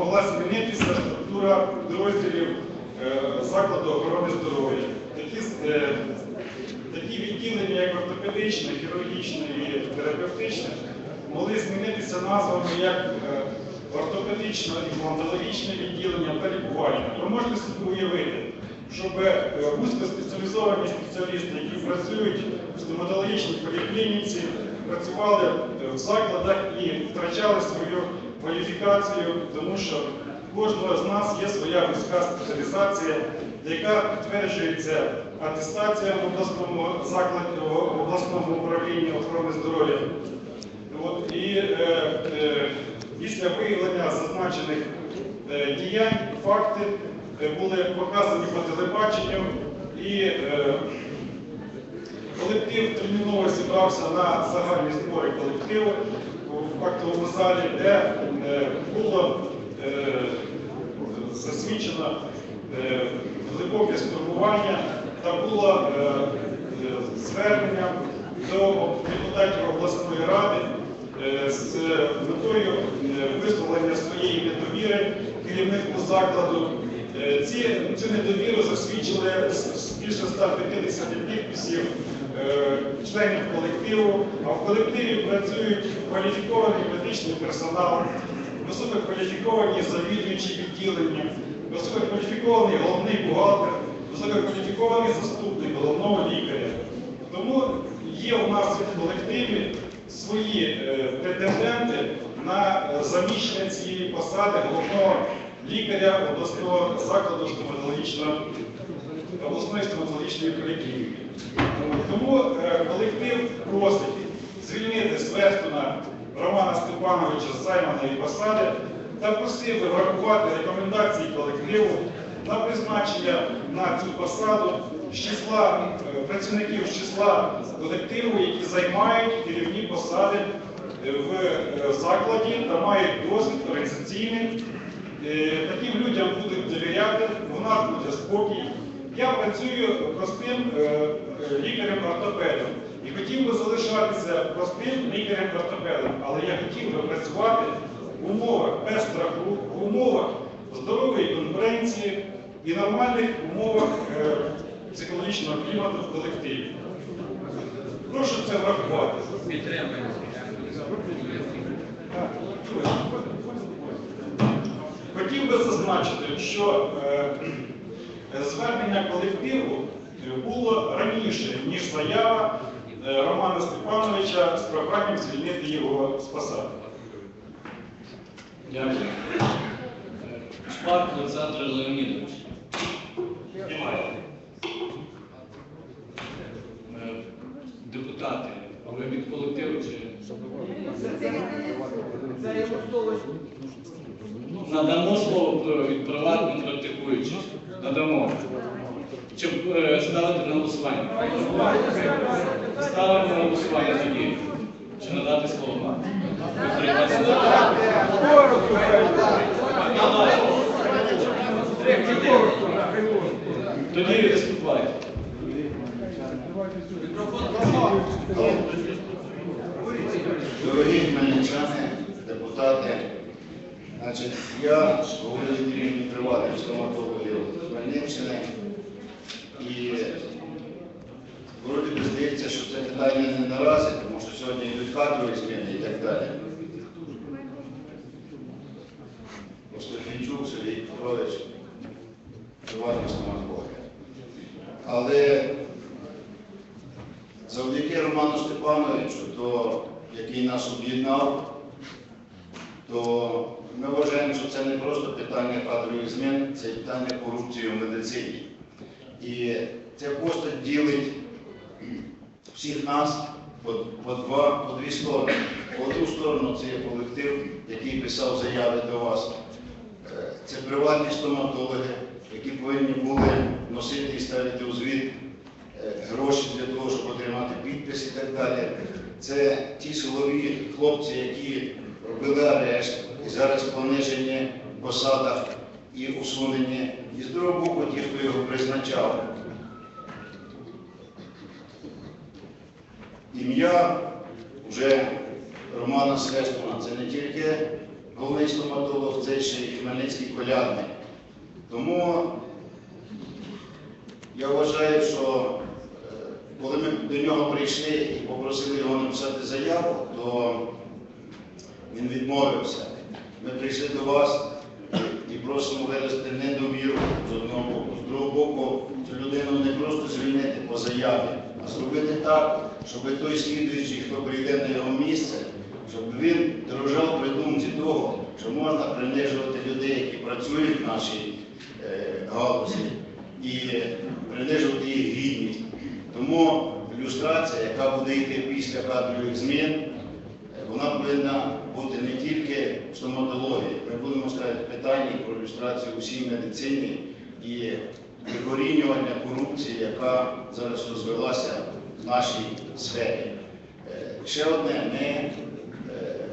змогла змінитися структура підрозділів е, закладу охорони здоров'я. Такі, е, такі відділення, як ортопедичне, хірургічне і терапевтичне, могли змінитися назвами як е, ортопедичне і плантологічне відділення та лікування. Ви можете собі уявити, щоб вузькоспеціалізовані спеціалісти, які працюють в стоматологічній поліклініці, працювали в закладах і втрачали свою кваліфікацію, тому що кожного з нас є своя вузька спеціалізація, яка підтверджується атестацією в обласному закладі, в обласному управлінні охорони здоров'я. І е, е, після виявлення зазначених е, діянь, факти е, були показані по телебаченню і е, колектив терміново зібрався на загальні збори колективу в актовому залі, де е, було е, засвідчено е, глибоке стурбування та було е, е, звернення до депутатів обласної ради е, з метою е, висловлення своєї недовіри керівнику закладу. Е, Ці, цю недовіру засвідчили більше 150 підписів е, членів колективу, а в колективі працюють кваліфікований медичний персонал, висококваліфіковані завідуючі відділення, висококваліфікований головний бухгалтер, висококваліфікований заступник головного лікаря. Тому є у нас в колективі свої е, претенденти на е, заміщення цієї посади головного лікаря обласного закладу стоматологічного обласної стоматологічної поліклініки. Тому е, колектив просить звільнити з Романа Степановича з займаної посади та просив врахувати рекомендації колективу на призначення на цю посаду з числа е, працівників з числа колективу, які займають керівні посади е, в закладі та мають досвід організаційний. Таким людям будуть довіряти, у нас буде спокій. Я працюю простим е, лікарем-ортопедом і хотів би залишатися простим лікарем-ортопедом, але я хотів би працювати в умовах без страху, в умовах здорової конкуренції і нормальних умовах е, психологічного клімату в колективі. Прошу це врахувати. Хотів би зазначити, що е, звернення колективу було раніше, ніж заява е, Романа Степановича з проханням звільнити його з посади. Дякую. Шпак Олександр Леонідович. Немає. Е, Депутати, а ви від колективу чи? Надамо слово від приватних практикуючих. Надамо. Чи е, ставити на голосування? Ставимо на голосування тоді. Чи надати слово? Іванович. Тоді виступайте. Дорогі хмельничани, депутати, значить, я говорю від імені приватних стоматологів Хмельниччини і вроді здається, що це питання не наразі, тому що сьогодні йдуть кадрові зміни і так далі. Остафінчук Сергій Петрович, приватний стоматолог. Але завдяки Роману Степановичу, то, який нас об'єднав, то ми вважаємо, що це не просто питання кадрових змін, це питання корупції в медицині. І ця постать ділить всіх нас по, по, два, по дві сторони. По одну сторону це є колектив, який писав заяви до вас. Е, Це приватні стоматологи, які повинні були носити і ставити у звіт е, гроші для того, щоб отримати підпис і так далі. Це ті силові хлопці, які робили арешт і зараз понижені в посадах і усунені. І з другого боку, ті, хто його призначав. Ім'я вже Романа Свестона це не тільки головний стоматолог, це ще і Хмельницький колядник. Тому я вважаю, що е, коли ми до нього прийшли і попросили його написати заяву, то він відмовився. Ми прийшли до вас і просимо вивести недовіру з одного боку. З другого боку, цю людину не просто звільнити по заяві, а зробити так, щоб той слідуючий, хто прийде на його місце, щоб він дрожав при думці того, що можна принижувати людей, які працюють в нашій е, галузі, і принижувати їх гідність. Тому люстрація, яка буде йти після кадрових змін, е, вона повинна бути не тільки в стоматології. Ми будемо ставити питання про ілюстрацію усій медицині і викорінювання корупції, яка зараз розвелася в нашій сфері. Е, Ще одне, ми